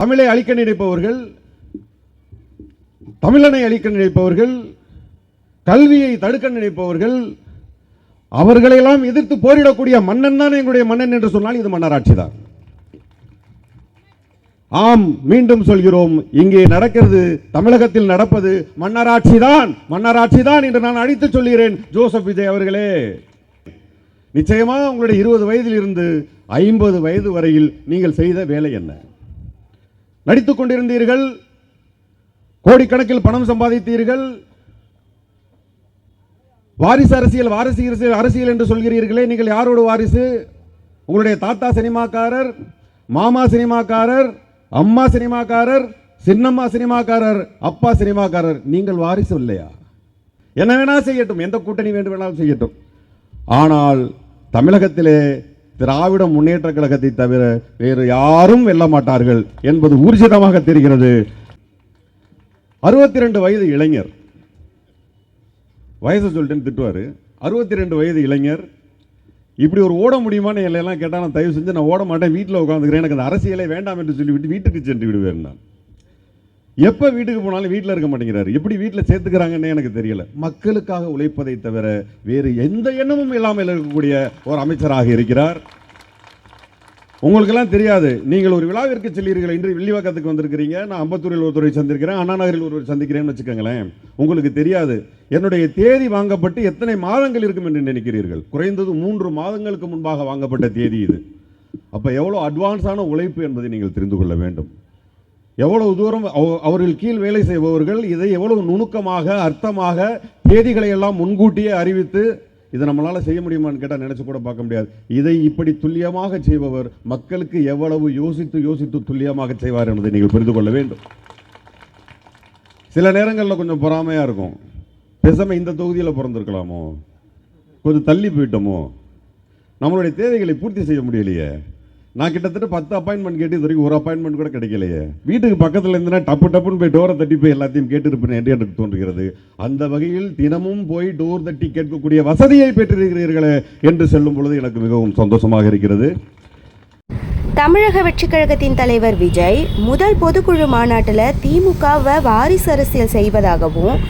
தமிழை அழிக்க நினைப்பவர்கள் தமிழனை அழிக்க நினைப்பவர்கள் கல்வியை தடுக்க நினைப்பவர்கள் அவர்களையெல்லாம் எதிர்த்து போரிடக்கூடிய மன்னன் தான் எங்களுடைய மன்னன் என்று சொன்னால் இது மன்னராட்சி தான். ஆம் மீண்டும் சொல்கிறோம் இங்கே நடக்கிறது தமிழகத்தில் நடப்பது மன்னராட்சி தான் மன்னராட்சி தான் என்று நான் அடித்து சொல்கிறேன். ஜோசப் விஜய் அவர்களே நிச்சயமாக உங்களுடைய இருபது வயதில் இருந்து ஐம்பது வயது வரையில் நீங்கள் செய்த வேலை என்ன? நடித்துக் கொண்டிருந்தீர்கள் கோடிக்கணக்கில் பணம் சம்பாதித்தீர்கள். வாரிசு அரசியல் வாரிசு அரசியல் அரசியல் என்று சொல்கிறீர்களே நீங்கள் யாரோட வாரிசு? உங்களுடைய தாத்தா சினிமாக்காரர் மாமா சினிமாக்காரர் அம்மா சினிமாக்காரர் சின்னம்மா சினிமாக்காரர் அப்பா சினிமாக்காரர் நீங்கள் வாரிசு இல்லையா? என்ன வேணா செய்யட்டும் எந்த கூட்டணி வேண்டும் வேணாலும் செய்யட்டும். ஆனால் தமிழகத்திலே திராவிட முன்னேற்ற கழகத்தை தவிர வேறு யாரும் வெல்ல மாட்டார்கள் என்பது ஊர்ஜிதமாக தெரிகிறது. அறுபத்தி ரெண்டு வயது இளைஞர். வயசை சொல்லிட்டுன்னு திட்டுவார். அறுபத்தி ரெண்டு வயது இளைஞர். இப்படி ஒரு ஓட முடியுமான்னு எல்லாம் கேட்டால் நான் தயவு செஞ்சு நான் ஓட மாட்டேன் வீட்டில் உட்காந்துக்கிறேன் எனக்கு அந்த அரசியலே வேண்டாம் என்று சொல்லிவிட்டு வீட்டுக்கு சென்று விடுவேன் நான். எப்போ வீட்டுக்கு போனாலும் வீட்டில் இருக்க மாட்டேங்கிறாரு. எப்படி வீட்டில் சேர்த்துக்கிறாங்கன்னு எனக்கு தெரியல. மக்களுக்காக உழைப்பதை தவிர வேறு எந்த எண்ணமும் இல்லாமல் இருக்கக்கூடிய ஒரு அமைச்சராக இருக்கிறார். உங்களுக்கெல்லாம் தெரியாது. நீங்கள் ஒரு விழாவிற்கு செல்லீர்கள் இன்று வில்லிவாக்கத்துக்கு வந்திருக்கிறீங்க. நான் அம்பத்தூரில் ஒருத்தரை சந்திருக்கிறேன் அண்ணா நகரில் ஒருவர் சந்திக்கிறேன்னு வச்சுக்கோங்களேன். உங்களுக்கு தெரியாது. என்னுடைய தேதி வாங்கப்பட்டு எத்தனை மாதங்கள் இருக்கும் என்று நினைக்கிறீர்கள்? குறைந்தது மூன்று மாதங்களுக்கு முன்பாக வாங்கப்பட்ட தேதி இது. அப்போ எவ்வளோ அட்வான்ஸான உழைப்பு என்பதை நீங்கள் தெரிந்து கொள்ள வேண்டும். எவ்வளவு தூரம் அவர்கள் கீழ் வேலை செய்பவர்கள் இதை எவ்வளவு நுணுக்கமாக அர்த்தமாக தேதிகளை எல்லாம் முன்கூட்டியே அறிவித்து இதை நம்மளால் செய்ய முடியுமான்னு கேட்டால் நினச்சி கூட பார்க்க முடியாது. இதை இப்படி துல்லியமாக செய்பவர் மக்களுக்கு எவ்வளவு யோசித்து யோசித்து துல்லியமாக செய்வார் என்பதை நீங்கள் புரிந்து கொள்ள வேண்டும். சில நேரங்களில் கொஞ்சம் பொறாமையாக இருக்கும். பெசமை இந்த தொகுதியில் பிறந்திருக்கலாமோ? கொஞ்சம் தள்ளி போயிட்டோமோ? நம்மளுடைய தேவைகளை பூர்த்தி செய்ய முடியலையே. நான் கிட்டத்தட்ட பத்து அப்பாயின்மெண்ட் கேட்டு இது வரைக்கும் ஒரு அப்பாயின்மெண்ட் கூட கிடைக்கலையே. வீட்டுக்கு பக்கத்தில் இருந்துனா டப்பு டப்புன்னு போய் டோரை தட்டி போய் எல்லாத்தையும் கேட்டிருப்பேன் என்று எனக்கு தோன்றுகிறது. அந்த வகையில் தினமும் போய் டோர் தட்டி கேட்கக்கூடிய வசதியை பெற்றிருக்கிறீர்களே என்று சொல்லும் பொழுது எனக்கு மிகவும் சந்தோஷமாக இருக்கிறது. தமிழக வெற்றிக் கழகத்தின் தலைவர் விஜய் முதல் பொதுக்குழு மாநாட்டில் திமுகவை வாரிசு அரசியல் செய்வதாகவும்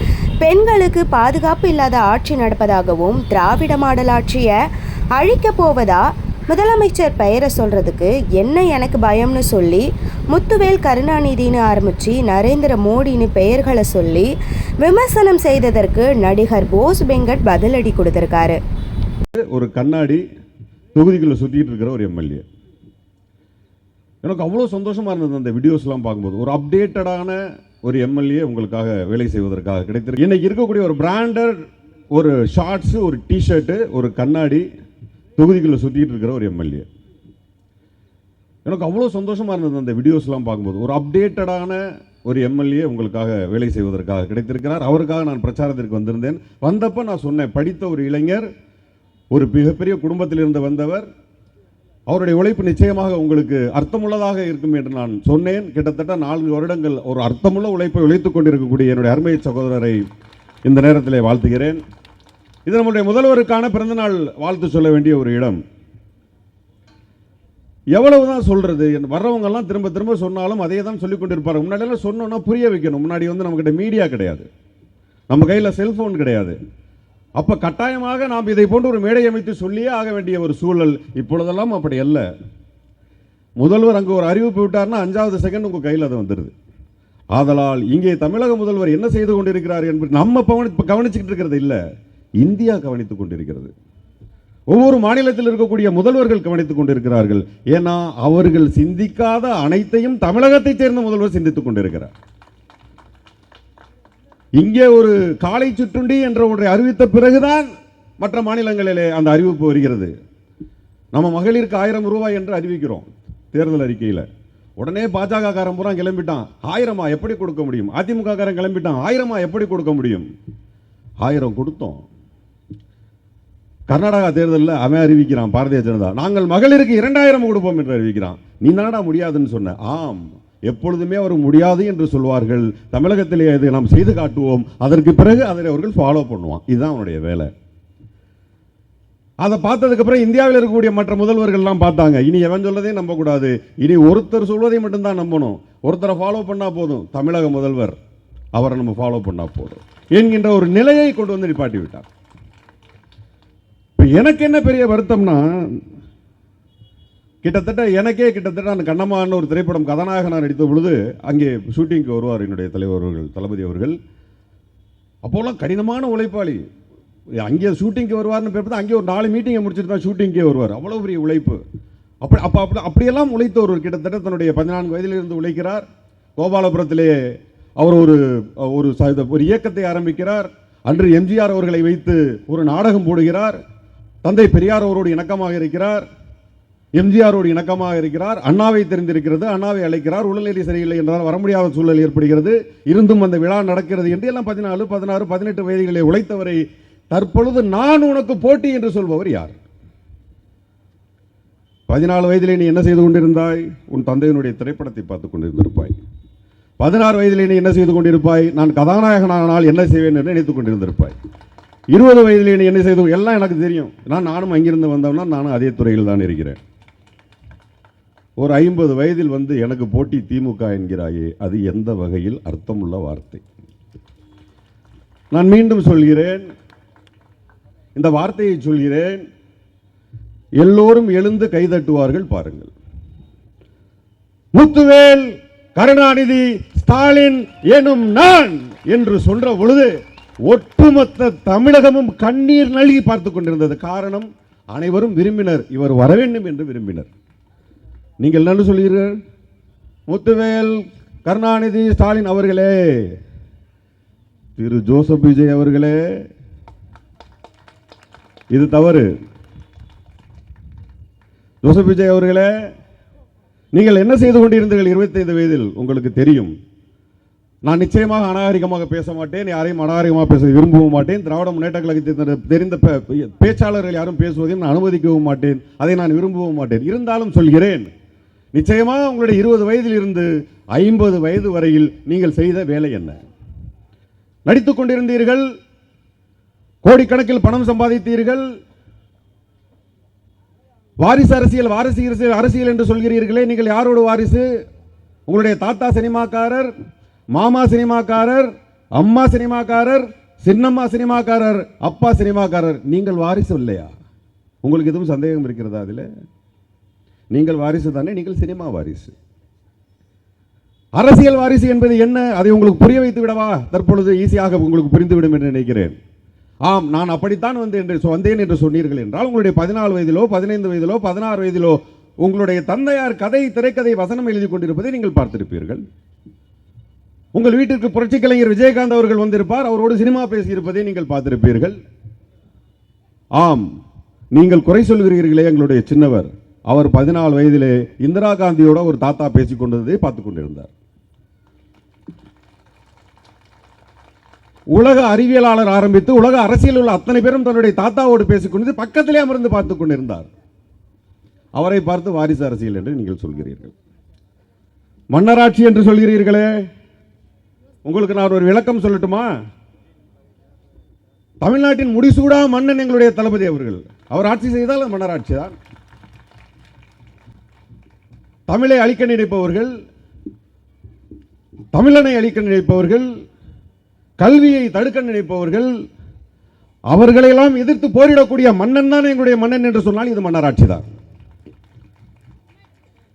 பெண்களுக்கு பாதுகாப்பு இல்லாத ஆட்சி நடப்பதாகவும் திராவிட மாடல் ஆட்சியை அழிக்கப் போவதா முதலமைச்சர் பெயரை சொல்கிறதுக்கு என்ன எனக்கு பயம்னு சொல்லி முத்துவேல் கருணாநிதினு ஆரம்பித்து நரேந்திர மோடின்னு பெயர்களை சொல்லி விமர்சனம் செய்ததற்கு நடிகர் போஸ் வெங்கட் பதிலடி கொடுத்துருக்காரு. ஒரு கண்ணாடி தொகுதிக்குள்ள சுற்றிட்டு இருக்கிற ஒரு எம்எல்ஏ. எனக்கு அவ்வளோ சந்தோஷமாக இருந்தது அந்த வீடியோஸ்லாம் பார்க்கும்போது. ஒரு அப்டேட்டடான ஒரு எம்எல்ஏ உங்களுக்காக வேலை செய்வதற்காக கிடைத்திருக்கு. இன்னைக்கு இருக்கக்கூடிய ஒரு பிராண்டட் ஒரு ஷார்ட்ஸு ஒரு டிஷர்ட்டு ஒரு கண்ணாடி தொகுதிக்குள்ளே சுற்றிட்டு இருக்கிற ஒரு எம்எல்ஏ. எனக்கு அவ்வளோ சந்தோஷமாக இருந்தது அந்த வீடியோஸ்லாம் பார்க்கும்போது. ஒரு அப்டேட்டடான ஒரு எம்எல்ஏ உங்களுக்காக வேலை செய்வதற்காக கிடைத்திருக்கிறார். அவருக்காக நான் பிரச்சாரத்திற்கு வந்திருந்தேன். வந்தப்போ நான் சொன்னேன் படித்த ஒரு இளைஞர் ஒரு மிகப்பெரிய குடும்பத்திலிருந்து வந்தவர் அவருடைய உழைப்பு நிச்சயமாக உங்களுக்கு அர்த்தமுள்ளதாக இருக்கும் என்று நான் சொன்னேன். கிட்டத்தட்ட நான்கு வருடங்கள் ஒரு அர்த்தமுள்ள உழைப்பை உழைத்துக் கொண்டிருக்கக்கூடிய என்னுடைய அருமை சகோதரரை இந்த நேரத்திலே வாழ்த்துகிறேன். இது நம்முடைய முதல்வருக்கான பிறந்தநாள் வாழ்த்து சொல்ல வேண்டிய ஒரு இடம். எவ்வளவு தான் சொல்கிறது வர்றவங்கெல்லாம் திரும்ப திரும்ப சொன்னாலும் அதே தான் சொல்லிக் கொண்டிருப்பார் முன்னாடியெல்லாம் சொன்னோன்னா புரிய வைக்கணும். முன்னாடி வந்து நம்மக்கிட்ட மீடியா கிடையாது. நம்ம கையில் செல்ஃபோன் கிடையாது. அப்போ கட்டாயமாக நாம் இதை போன்று ஒரு மேடை அமைத்து சொல்லியே ஆக வேண்டிய ஒரு சூழல் இப்பொழுதெல்லாம் அப்படி அல்ல. முதல்வர் அங்கே ஒரு அறிவிப்பு விட்டார்னா அஞ்சாவது செகண்ட் உங்கள் கையில் அது வந்துடுது ஆதலால் இங்கே தமிழக முதல்வர் என்ன செய்து கொண்டிருக்கிறார் என்பது நம்ம கவனி கவனிச்சுக்கிட்டு இருக்கிறது இல்லை. இந்தியா கவனித்துக் கொண்டிருக்கிறது. ஒவ்வொரு மாநிலத்தில் இருக்கக்கூடிய முதல்வர்கள் கவனித்துக் கொண்டிருக்கிறார்கள். ஏன்னா அவர்கள் சிந்திக்காத அனைத்தையும் தமிழகத்தைச் சேர்ந்த முதல்வர் சிந்தித்துக் கொண்டிருக்கிறார். இங்கே ஒரு காலை சுற்றுண்டி என்ற ஒன்றை அறிவித்த பிறகுதான் மற்ற மாநிலங்களிலே அந்த அறிவிப்பு வருகிறது. நம்ம மகளிருக்கு ஆயிரம் ரூபாய் என்று அறிவிக்கிறோம் தேர்தல் அறிக்கையில். உடனே பாஜக காரன் பூரா கிளம்பிட்டான். ஆயிரமா எப்படி கொடுக்க முடியும்? அதிமுக காரன் கிளம்பிட்டான். ஆயிரமா எப்படி கொடுக்க முடியும்? ஆயிரம் கொடுத்தோம். கர்நாடகா தேர்தலில் அவன் அறிவிக்கிறான் பாரதிய ஜனதா. நாங்கள் மகளிருக்கு இரண்டாயிரம் கொடுப்போம் என்று அறிவிக்கிறான். நீ நாடா முடியாதுன்னு சொன்ன. ஆம். எப்பொழுதுமே அவர் முடியாது என்று சொல்வார்கள். தமிழகத்திலே இதை நாம் செய்து காட்டுவோம். அதற்கு பிறகு அதை அவர்கள் ஃபாலோ பண்ணுவான். இதுதான் அவனுடைய வேலை. அதை பார்த்ததுக்கு அப்புறம் இந்தியாவில் இருக்கக்கூடிய மற்ற முதல்வர்கள்லாம் பார்த்தாங்க. இனி எவன் சொல்லதையும் நம்பக்கூடாது. இனி ஒருத்தர் சொல்வதை மட்டும்தான் நம்பணும். ஒருத்தரை ஃபாலோ பண்ணா போதும். தமிழக முதல்வர். அவரை நம்ம ஃபாலோ பண்ணா போதும். என்கின்ற ஒரு நிலையை கொண்டு வந்து நிப்பாட்டி விட்டார். இப்போ எனக்கு என்ன பெரிய வருத்தம்னா கிட்டத்தட்ட எனக்கே கிட்டத்தட்ட அந்த கண்ணம்மான்னு ஒரு திரைப்படம் கதாநாயகனாக நடித்த பொழுது அங்கே ஷூட்டிங்க்கு வருவார் என்னுடைய தலைவர் தளபதி அவர்கள். அப்போலாம் கடினமான உழைப்பாளி. அங்கே ஷூட்டிங்க்கு வருவார்னு பேர் தான் அங்கே ஒரு நாலு மீட்டிங்கை முடிச்சுட்டு தான் ஷூட்டிங்கே வருவார். அவ்வளோ பெரிய உழைப்பு. அப்படி அப்போ அப்படி அப்படியெல்லாம் உழைத்த ஒரு கிட்டத்தட்ட தன்னுடைய பதினான்கு வயதிலிருந்து உழைக்கிறார். கோபாலபுரத்திலே அவர் ஒரு ஒரு ஒரு இயக்கத்தை ஆரம்பிக்கிறார். அன்று எம்ஜிஆர் அவர்களை வைத்து ஒரு நாடகம் போடுகிறார். தந்தை பெரியார் அவரோடு இணக்கமாக இருக்கிறார். எம்ஜிஆரோடு இணக்கமாக இருக்கிறார். அண்ணாவை தெரிந்திருக்கிறது அண்ணாவை அழைக்கிறார். உடல்நிலை சரியில்லை என்றால் வர முடியாத சூழல் ஏற்படுகிறது. இருந்தும் அந்த விழா நடக்கிறது என்று எல்லாம் பதினாலு பதினாறு பதினெட்டு வயதுகளை உழைத்தவரை தற்பொழுது நான் உனக்கு போட்டி என்று சொல்பவர் யார்? பதினாலு வயதிலே நீ என்ன செய்து கொண்டிருந்தாய்? உன் தந்தையினுடைய திரைப்படத்தை பார்த்துக் கொண்டிருந்திருப்பாய். பதினாறு வயதிலே நீ என்ன செய்து கொண்டிருப்பாய்? நான் கதாநாயகனானால் என்ன செய்வேன் என்று நினைத்துக் கொண்டிருந்திருப்பாய். இருபது வயதில் என்ன செய்தோம்? எல்லாம் எனக்கு தெரியும். நான் நானும் அங்கிருந்து வந்தோம்னா நானும் அதே துறையில் தான் இருக்கிறேன். ஒரு ஐம்பது வயதில் வந்து எனக்கு போட்டி திமுக என்கிறாயே அது எந்த வகையில்? அர்த்தமுள்ள வார்த்தை. நான் மீண்டும் சொல்கிறேன். இந்த வார்த்தையை சொல்கிறேன். எல்லோரும் எழுந்து கைதட்டுவார்கள் பாருங்கள். முத்துவேல் கருணாநிதி ஸ்டாலின் எனும் நான் என்று சொல்ற பொழுது ஒட்டுமொத்த தமிழகமும் கண்ணீர் நல்கி பார்த்து கொண்டிருந்தது. காரணம் அனைவரும் விரும்பினர். இவர் வர வேண்டும் என்று விரும்பினர். நீங்கள் என்ன சொல்கிறீர்கள்? முத்துவேல் கருணாநிதி ஸ்டாலின் அவர்களே. திரு ஜோசப் விஜய் அவர்களே. இது தவறு. ஜோசப் விஜய் அவர்களே நீங்கள் என்ன செய்து கொண்டிருந்தீர்கள் இருபத்தைந்து வயதில்? உங்களுக்கு தெரியும். நான் நிச்சயமாக அநாகரிகமாக பேச மாட்டேன் யாரையும் அநாகரிகமாக பேச விரும்பவும் மாட்டேன். திராவிட முன்னேற்ற கழகத்தை தெரிந்த பேச்சாளர்கள் யாரும் பேசுவதையும் நான் அனுமதிக்கவும் மாட்டேன். அதை நான் விரும்பவும் மாட்டேன். இருந்தாலும் சொல்கிறேன் நிச்சயமாக உங்களுடைய இருபது வயதில் இருந்து ஐம்பது வயது வரையில் நீங்கள் செய்த வேலை என்ன? நடித்துக் கொண்டிருந்தீர்கள் கோடிக்கணக்கில் பணம் சம்பாதித்தீர்கள் வாரிசு அரசியல் வாரிசு அரசியல் அரசியல் என்று சொல்கிறீர்களே நீங்கள் யாரோட வாரிசு? உங்களுடைய தாத்தா சினிமாக்காரர் மாமா சினிமாக்காரர் அம்மா சினிமாக்காரர் சின்னம்மா சினிமாக்காரர் அப்பா சினிமாக்காரர். நீங்கள் வாரிசு இல்லையா? உங்களுக்கு எதுவும் சந்தேகம் இருக்கிறதா அதில்? நீங்கள் வாரிசு தானே நீங்கள் சினிமா வாரிசு. அரசியல் வாரிசு என்பது என்ன? அதை உங்களுக்கு புரிய வைத்து விடவா? தற்பொழுது ஈஸியாக உங்களுக்கு புரிந்துவிடும் என்று நினைக்கிறேன். ஆம் நான் அப்படித்தான் வந்து என்று வந்தேன் என்று சொன்னீர்கள் என்றால் உங்களுடைய பதினாலு வயதிலோ பதினைந்து வயதிலோ பதினாறு வயதிலோ உங்களுடைய தந்தையார் கதை திரைக்கதை வசனம் எழுதி கொண்டிருப்பதை நீங்கள் பார்த்திருப்பீர்கள். உங்கள் வீட்டிற்கு புரட்சி கலைஞர் விஜயகாந்த் அவர்கள் வந்திருப்பார். அவரோடு சினிமா பேசியிருப்பதை நீங்கள் பார்த்திருப்பீர்கள். ஆம் நீங்கள் குறை சொல்கிறீர்களே எங்களுடைய சின்னவர். அவர் பதினாலு வயதிலே இந்திரா காந்தியோட ஒரு தாத்தா பேசிக் கொண்டதை பார்த்துக் கொண்டிருந்தார். உலக அறிவியலாளர் ஆரம்பித்து உலக அரசியல் உள்ள அத்தனை பேரும் தன்னுடைய தாத்தாவோடு பேசிக்கொண்டு பக்கத்திலே அமர்ந்து பார்த்துக் கொண்டிருந்தார். அவரை பார்த்து வாரிசு அரசியல் என்று நீங்கள் சொல்கிறீர்கள். மன்னராட்சி என்று சொல்கிறீர்களே உங்களுக்கு நான் ஒரு விளக்கம் சொல்லட்டுமா? தமிழ்நாட்டின் முடிசூடா மன்னன் எங்களுடைய தளபதி அவர்கள். அவர் ஆட்சி செய்தால் அது மன்னராட்சி தான். தமிழை அழிக்க நினைப்பவர்கள் தமிழனை அழிக்க நினைப்பவர்கள் கல்வியை தடுக்க நினைப்பவர்கள் அவர்களையெல்லாம் எதிர்த்து போரிடக்கூடிய மன்னன் தான் எங்களுடைய மன்னன் என்று சொன்னால் இது மன்னராட்சி தான்.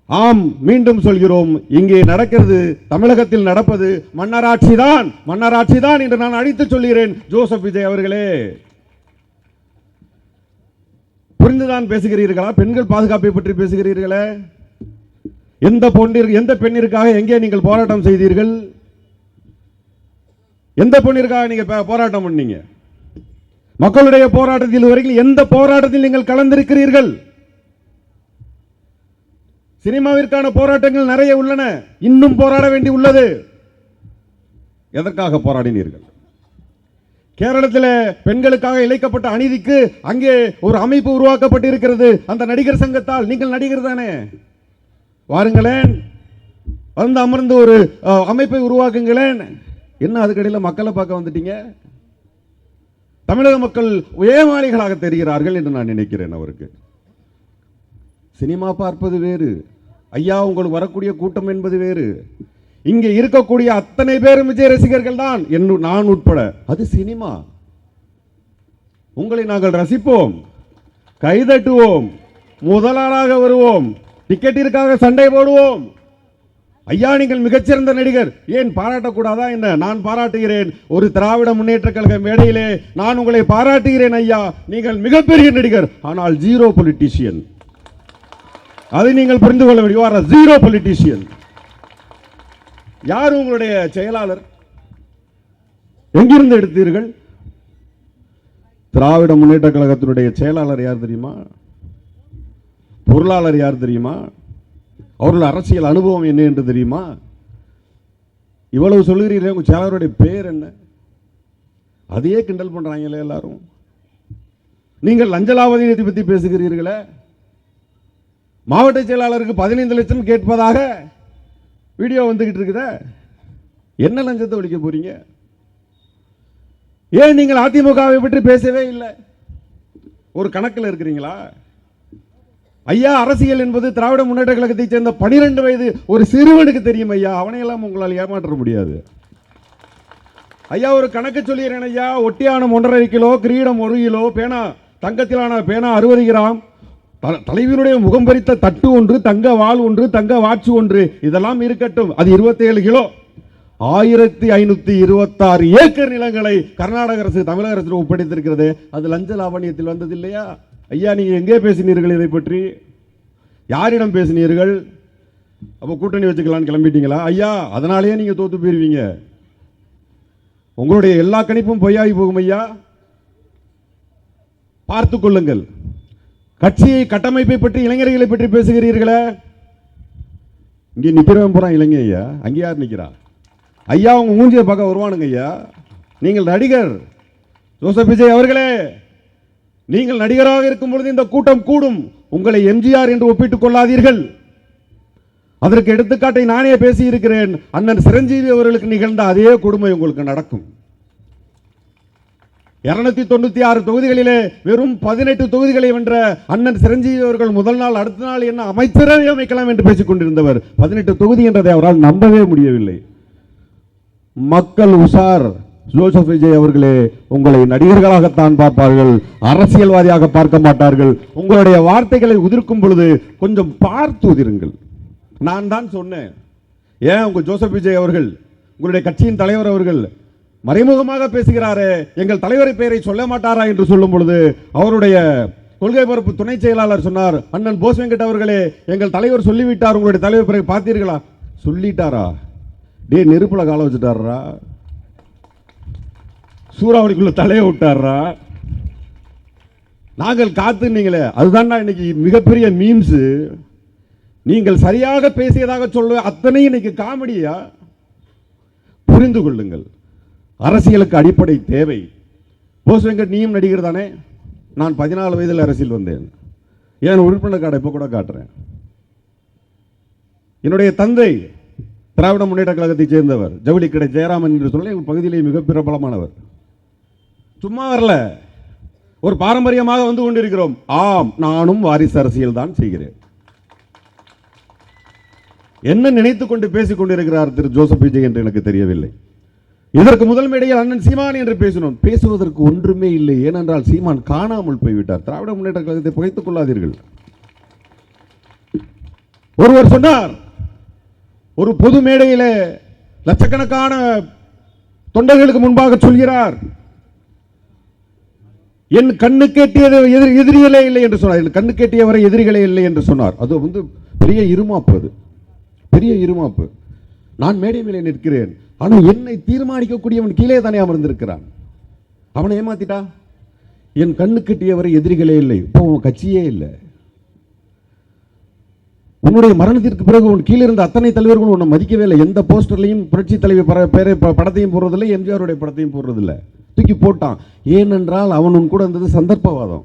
ஆம் மீண்டும் சொல்கிறோம் இங்கே நடக்கிறது தமிழகத்தில் நடப்பது மன்னராட்சி தான் மன்னராட்சி தான் என்று நான் அடித்து சொல்கிறேன். ஜோசப் விஜய் அவர்களே புரிந்துதான் பேசுகிறீர்களா? பெண்கள் பாதுகாப்பை பற்றி பேசுகிறீர்களே? எந்த பொண்ணிற்கு எந்த பெண்ணிற்காக எங்கே நீங்கள் போராட்டம் செய்தீர்கள்? எந்த பொண்ணிற்காக நீங்க போராட்டம் பண்ணீங்க? மக்களுடைய போராட்டத்தில் வரைக்கும் எந்த போராட்டத்தில் நீங்கள் கலந்திருக்கிறீர்கள்? சினிமாவிற்கான போராட்டங்கள் நிறைய உள்ளன. இன்னும் போராட வேண்டி உள்ளது. எதற்காக போராடினீர்கள்? கேரளத்தில் பெண்களுக்காக இழைக்கப்பட்ட அநீதிக்கு அங்கே ஒரு அமைப்பு உருவாக்கப்பட்டு இருக்கிறது அந்த நடிகர் சங்கத்தால் நீங்கள் நடிகர் தானே? வாருங்களேன். வந்து அமர்ந்து ஒரு அமைப்பை உருவாக்குங்களேன். என்ன அதுக்கடையில் மக்களை பார்க்க வந்துட்டீங்க? தமிழக மக்கள் ஏமாளிகளாக தெரிகிறார்கள் என்று நான் நினைக்கிறேன் அவருக்கு. சினிமா பார்ப்பது வேறு. ஐயா உங்களுக்கு வரக்கூடிய கூட்டம் என்பது வேறு. இங்கே இருக்கக்கூடிய அத்தனை பேரும் விஜய் ரசிகர்கள் தான். என்று நான் உட்பட. அது சினிமா. உங்களை நாங்கள் ரசிப்போம் கைதட்டுவோம் முதலாளாக வருவோம் டிக்கெட்டிற்காக சண்டை போடுவோம். ஐயா நீங்கள் மிகச்சிறந்த நடிகர். ஏன் பாராட்டக்கூடாதா என்ன? நான் பாராட்டுகிறேன். ஒரு திராவிட முன்னேற்ற கழக மேடையிலே நான் உங்களை பாராட்டுகிறேன் ஐயா. நீங்கள் மிகப்பெரிய நடிகர். ஆனால் ஜீரோ பொலிட்டீஷியன். அதை நீங்கள் புரிந்து கொள்ள வேண்டும். ஜீரோ பொலிட்டீஷியன் யார் உங்களுடைய செயலாளர்? எங்கிருந்து எடுத்தீர்கள்? திராவிட முன்னேற்ற கழகத்தினுடைய செயலாளர் யார் தெரியுமா? பொருளாளர் யார் தெரியுமா? அவர்கள் அரசியல் அனுபவம் என்ன என்று தெரியுமா? இவ்வளவு சொல்லுகிறீர்களே உங்கள் செயலாளருடைய பேர் என்ன? அதையே கிண்டல் பண்ணுறாங்களே எல்லாரும். நீங்கள் லஞ்சலாவதியத்தை பற்றி பேசுகிறீர்களே. மாவட்ட செயலாளருக்கு பதினைந்து லட்சம் கேட்பதாக வீடியோ வந்துக்கிட்டு இருக்குதா. என்ன லஞ்சத்தை ஒழிக்க போறீங்க? ஏன் நீங்கள் அதிமுகவை பற்றி பேசவே இல்லை? ஒரு கணக்கில் இருக்கிறீங்களா? ஐயா அரசியல் என்பது திராவிட முன்னேற்ற கழகத்தைச் சேர்ந்த பனிரெண்டு வயது ஒரு சிறுவனுக்கு தெரியும் ஐயா. அவனையெல்லாம் உங்களால் ஏமாற்ற முடியாது. ஐயா ஒரு கணக்கு சொல்லிடுறேன் ஐயா. ஒட்டியானம் ஒன்றரை கிலோ கிரீடம் ஒரு கிலோ பேனா தங்கத்திலான பேனா அறுபது கிராம். த- முகம் பறித்த தட்டு ஒன்று தங்க வாள் ஒன்று தங்க வாட்சி ஒன்று இதெல்லாம் இருக்கட்டும். அது 27 கிலோ. ஆயிரத்தி ஐநூத்தி இருபத்தாறு ஏக்கர் நிலங்களை கர்நாடக அரசு தமிழக அரசு ஒப்படைத்திருக்கிறது. அது லஞ்ச லாவணியத்தில் வந்தது இல்லையா ஐயா நீங்க எங்கே பேசினீர்கள் இதை பற்றி? யாரிடம் பேசினீர்கள்? அப்போ கூட்டணி வச்சுக்கலாம்னு கிளம்பிட்டீங்களா? ஐயா அதனாலேயே நீங்க தோத்து போயிருவீங்க. உங்களுடைய எல்லா கணிப்பும் பொய்யாகி போகும் ஐயா. பார்த்து கொள்ளுங்கள். கட்சியை கட்டமைப்பை பற்றி இளைஞர்களை பற்றி பேசுகிறீர்களே? இங்கே நிற்கிறவன் போகிறான் இளைஞ ஐயா. அங்கே யார் நிக்கிறா? ஐயா உங்கள் மூஞ்சியை பார்க்க வருவானுங்க ஐயா. நீங்கள் நடிகர். ஜோசப் விஜய் அவர்களே நீங்கள் நடிகராக இருக்கும் பொழுது இந்த கூட்டம் கூடும். உங்களை எம்ஜிஆர் என்று ஒப்பிட்டுக் கொள்ளாதீர்கள். அதற்கு எடுத்துக்காட்டை நானே பேசியிருக்கிறேன். அண்ணன் சிரஞ்சீவி அவர்களுக்கு நிகழ்ந்த அதே கொடுமை உங்களுக்கு நடக்கும். இருநூத்தி தொண்ணூத்தி ஆறு தொகுதிகளிலே வெறும் பதினெட்டு தொகுதிகளை வென்ற அண்ணன் சிரஞ்சீவி அவர்கள் முதல் நாள் அடுத்த நாள் என்ன அமைச்சரவை அமைக்கலாம் என்று பேசிக் கொண்டிருந்தவர். பதினெட்டு தொகுதி என்றதை அவரால் நம்பவே முடியவில்லை. மக்கள் உஷார். ஜோசப் விஜய் அவர்களே உங்களை நடிகர்களாகத்தான் பார்ப்பார்கள். அரசியல்வாதியாக பார்க்க மாட்டார்கள். உங்களுடைய வார்த்தைகளை உதிர்க்கும் பொழுது கொஞ்சம் பார்த்து உதிருங்கள். நான் தான் சொன்னேன். ஏன் உங்கள் ஜோசப் விஜய் அவர்கள் உங்களுடைய கட்சியின் தலைவர் அவர்கள் மறைமுகமாக பேசுகிறாரே. எங்கள் தலைவரை பெயரை சொல்ல மாட்டாரா என்று சொல்லும் பொழுது அவருடைய கொள்கை பரப்பு துணை செயலாளர் சொன்னார் அண்ணன் போஸ் வெங்கட் அவர்களே எங்கள் தலைவர் சொல்லிவிட்டார். உங்களுடைய தலைவர் பிறகு பார்த்தீர்களா? சொல்லிட்டாரா? டே நெருப்பில் கால வச்சுட்டாரா? சூறாவளிக்குள்ள தலையை விட்டாரா? நாங்கள் காத்துனீங்களே அதுதான்டா இன்னைக்கு மிகப்பெரிய மீம்ஸ் நீங்கள் சரியாக பேசியதாக சொல்ல அத்தனை இன்னைக்கு காமெடியா? புரிந்து கொள்ளுங்கள். அரசியலுக்கு அடிப்படை தேவை. போஸ் வெங்கட் நீயும் நடிகர் தானே? நான் பதினாலு வயதில் அரசியல் வந்தேன். என் உறுப்பினர் கார்டை இப்போ கூட காட்டுறேன்? என்னுடைய தந்தை திராவிட முன்னேற்ற கழகத்தைச் சேர்ந்தவர் ஜவுளி கடை ஜெயராமன் என்று சொல்ல எங்கள் பகுதியிலே மிக பிரபலமானவர். சும்மா வரல. ஒரு பாரம்பரியமாக வந்து கொண்டிருக்கிறோம். ஆம் நானும் வாரிசு அரசியல் தான் செய்கிறேன். என்ன நினைத்துக் கொண்டு பேசிக் கொண்டிருக்கிறார் திரு ஜோசப் விஜய் என்று எனக்கு தெரியவில்லை. இதற்கு முதல் மேடையில் அண்ணன் சீமான் என்று பேசினோம். பேசுவதற்கு ஒன்றுமே இல்லை. ஏனென்றால் சீமான் காணாமல் போய்விட்டார். திராவிட முன்னேற்ற கழகத்தை புகைத்துக் கொள்ளாதீர்கள். ஒருவர் சொன்னார் ஒரு பொது மேடையில் லட்சக்கணக்கான தொண்டர்களுக்கு முன்பாக சொல்கிறார். என் கண்ணு கேட்டியது எதிர் எதிரிகளே இல்லை என்று சொன்னார். என் கண்ணு கேட்டியவரை எதிரிகளே இல்லை என்று சொன்னார். அது வந்து பெரிய இருமாப்பு அது. பெரிய இருமாப்பு. நான் மேடை மேலே நிற்கிறேன். ஆனால் என்னை தீர்மானிக்கக்கூடியவன் கீழே தானே அமர்ந்திருக்கிறான் அவனை ஏமாத்திட்டா? என் கண்ணு கட்டியவரை எதிரிகளே இல்லை. இப்போ உன் கட்சியே இல்லை. உன்னுடைய மரணத்திற்கு பிறகு உன் கீழே இருந்த அத்தனை தலைவர்களும் உன்னை மதிக்கவே இல்லை. எந்த போஸ்டர்லையும் புரட்சி தலைவர் பர- பேரை படத்தையும் போடுறதில்லை எம்ஜிஆருடைய படத்தையும் போடுறதில்லை. தூக்கி போட்டான். ஏனென்றால் அவன் உன் கூட இருந்தது சந்தர்ப்பவாதம்.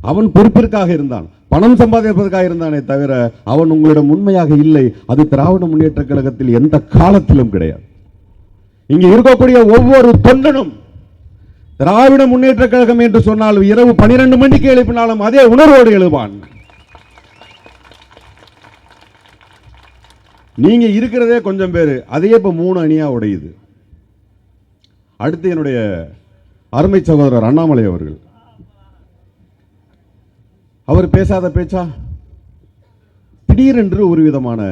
அவன் பொறுப்பிற்காக இருந்தான். பணம் சம்பாதிப்பதற்காக இருந்தானே தவிர அவன் உங்களிடம் உண்மையாக இல்லை. அது திராவிட முன்னேற்ற கழகத்தில் எந்த காலத்திலும் கிடையாது. இங்கே இருக்கக்கூடிய ஒவ்வொரு தொண்டனும் திராவிட முன்னேற்ற கழகம் என்று சொன்னால் இரவு பனிரெண்டு மணிக்கு எழுப்பினாலும் அதே உணர்வோடு எழுவான். நீங்க இருக்கிறதே கொஞ்சம் பேர் அதே இப்ப மூணு அணியா உடையுது. அடுத்து என்னுடைய அருமை சகோதரர் அண்ணாமலை அவர்கள். அவர் பேசாத பேச்சா? திடீரென்று ஒரு விதமான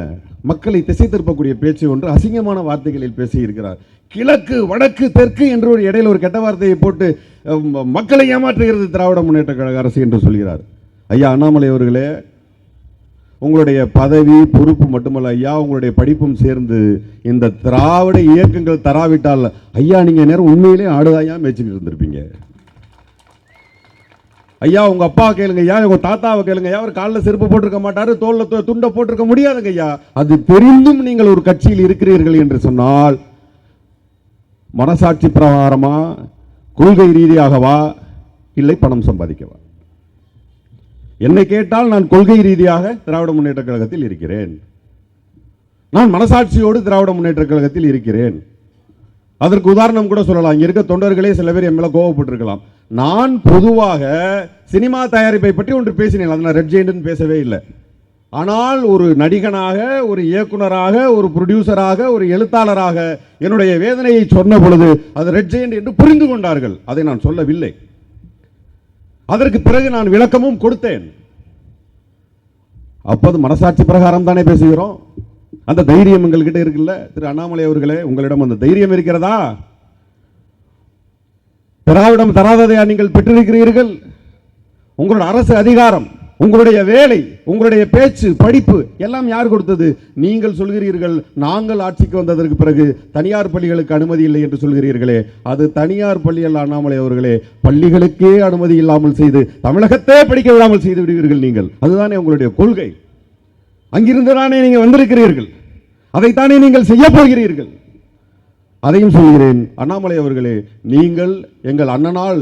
மக்களை திசை திருப்பக்கூடிய பேச்சு ஒன்று அசிங்கமான வார்த்தைகளில் பேசி இருக்கிறார் கிழக்கு வடக்கு தெற்கு என்று ஒரு இடையில ஒரு கெட்ட வார்த்தையை போட்டு ம- மக்களை ஏமாற்றுகிறது திராவிட முன்னேற்ற கழக அரசு என்று சொல்கிறார். ஐயா அண்ணாமலை அவர்களே உங்களுடைய பதவி பொறுப்பு மட்டுமல்ல ஐயா உங்களுடைய படிப்பும் சேர்ந்து இந்த திராவிட இயக்கங்கள் தராவிட்டால் ஐயா நீங்கள் நேரம் உண்மையிலே ஆடுதாயா மேய்ச்சிக்கிட்டு இருந்திருப்பீங்க. ஐயா உங்க அப்பா கேளுங்க ஐயா உங்கள் தாத்தாவை கேளுங்க ஐயா அவர் காலில் செருப்பு போட்டிருக்க மாட்டார் தோல்ல தோ துண்டை போட்டிருக்க முடியாதுங்க ஐயா. அது தெரிந்தும் நீங்கள் ஒரு கட்சியில் இருக்கிறீர்கள் என்று சொன்னால் மனசாட்சி பிரகாரமா கொள்கை ரீதியாகவா இல்லை பணம் சம்பாதிக்கவா? என்னை கேட்டால் நான் கொள்கை ரீதியாக திராவிட முன்னேற்ற கழகத்தில் இருக்கிறேன். நான் மனசாட்சியோடு திராவிட முன்னேற்ற கழகத்தில் இருக்கிறேன். அதற்கு உதாரணம் கூட சொல்லலாம். இங்கே இருக்க தொண்டர்களே சில பேர் என் மேலே கோவப்பட்டிருக்கலாம். நான் பொதுவாக சினிமா தயாரிப்பை பற்றி ஒன்று பேசினேன். அதை நான் ரெட் ஜெயின்ட்னு பேசவே இல்லை. ஆனால் ஒரு நடிகனாக ஒரு இயக்குனராக ஒரு ப்ரொடியூசராக ஒரு எழுத்தாளராக என்னுடைய வேதனையை சொன்ன பொழுது அது ரெட் ஜெயின்ட் என்று புரிந்து கொண்டார்கள். அதை நான் சொல்லவில்லை. அதற்கு பிறகு நான் விளக்கமும் கொடுத்தேன். அப்போது மனசாட்சி பிரகாரம் தானே பேசுகிறோம்? அந்த தைரியம் எங்கள்கிட்ட இருக்குல்ல? திரு அண்ணாமலை அவர்களே உங்களிடம் அந்த தைரியம் இருக்கிறதா? திராவிடம் தராததையா நீங்கள் பெற்றிருக்கிறீர்கள்? உங்களோட அரசு அதிகாரம் உங்களுடைய வேலை உங்களுடைய பேச்சு படிப்பு எல்லாம் யார் கொடுத்தது? நீங்கள் சொல்கிறீர்கள் நாங்கள் ஆட்சிக்கு வந்ததற்கு பிறகு தனியார் பள்ளிகளுக்கு அனுமதி இல்லை என்று சொல்கிறீர்களே. அது தனியார் பள்ளியில் அண்ணாமலை அவர்களே. பள்ளிகளுக்கே அனுமதி இல்லாமல் செய்து தமிழகத்தே படிக்க விடாமல் செய்து விடுவீர்கள் நீங்கள். அதுதானே உங்களுடைய கொள்கை. அங்கிருந்து தானே நீங்கள் வந்திருக்கிறீர்கள். அதைத்தானே நீங்கள் செய்ய போகிறீர்கள். அதையும் சொல்கிறேன். அண்ணாமலை அவர்களே நீங்கள் எங்கள் அண்ணனால்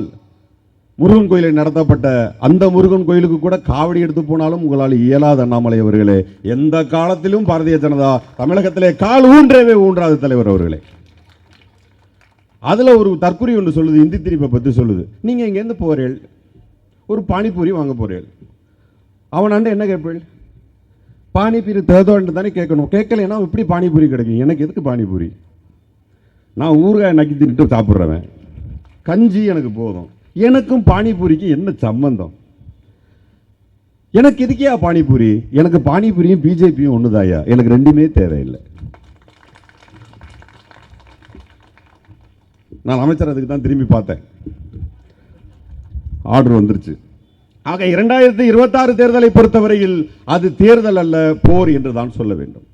முருகன் கோயிலில் நடத்தப்பட்ட அந்த முருகன் கோயிலுக்கு கூட காவடி எடுத்து போனாலும் உங்களால் இயலாத அண்ணாமலை அவர்களே. எந்த காலத்திலும் பாரதிய ஜனதா தமிழகத்திலே கால் ஊன்றவே ஊன்றாத தலைவர் அவர்களே. அதில் ஒரு தற்குறி ஒன்று சொல்லுது இந்தி திரிப்பை பற்றி சொல்லுது. நீங்கள் இங்கேருந்து போகிறீள் ஒரு பானிபூரி வாங்க போறீள் அவனாண்ட என்ன கேட்பீள்? பானிபூரி தேதோன்ட்டு தானே கேட்கணும். கேட்கலைன்னா எப்படி பானிபூரி கிடைக்கும். எனக்கு எதுக்கு பானிபூரி? நான் ஊறுகாய் நக்கி தின்னுட்டு சாப்பிட்றவன். கஞ்சி எனக்கு போதும். எனக்கும் பானிபூரிக்கு என்ன சம்பந்தம்? எனக்கு எதுக்கேயா பானிபூரி? எனக்கு பானிபூரியும் பிஜேபியும் ஒண்ணுதாயா எனக்கு ரெண்டுமே தேவையில்லை. நான் அமைச்சர் அதுக்கு தான் திரும்பி பார்த்தேன். ஆர்டர் வந்துருச்சு. ஆக இரண்டாயிரத்தி இருபத்தாறு தேர்தலை பொறுத்தவரையில் அது தேர்தல் அல்ல போர் என்று தான் சொல்ல வேண்டும்.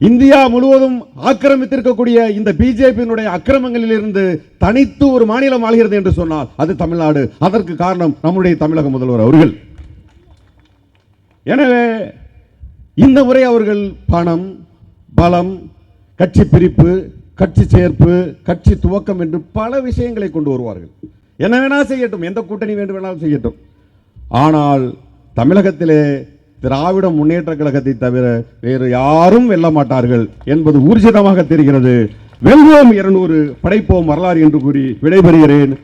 இந்தியா முழுவதும் ஆக்கிரமித்திருக்கக்கூடிய இந்த பிஜேபியினுடைய அக்கிரமங்களில் இருந்து தனித்து ஒரு மாநிலம் ஆள்கிறது என்று சொன்னால் அது தமிழ்நாடு. அதற்கு காரணம் நம்முடைய தமிழக முதல்வர் அவர்கள். எனவே இந்த முறை அவர்கள் பணம் பலம் கட்சி பிரிப்பு கட்சி சேர்ப்பு கட்சி துவக்கம் என்று பல விஷயங்களை கொண்டு வருவார்கள். என்ன வேணா செய்யட்டும் எந்த கூட்டணி வேண்டும் வேணாலும் செய்யட்டும். ஆனால் தமிழகத்திலே திராவிட முன்னேற்ற கழகத்தை தவிர வேறு யாரும் வெல்ல மாட்டார்கள் என்பது ஊர்ஜிதமாக தெரிகிறது. வெல்வோம் இருநூறு படைப்போம் வரலாறு என்று கூறி விடைபெறுகிறேன்.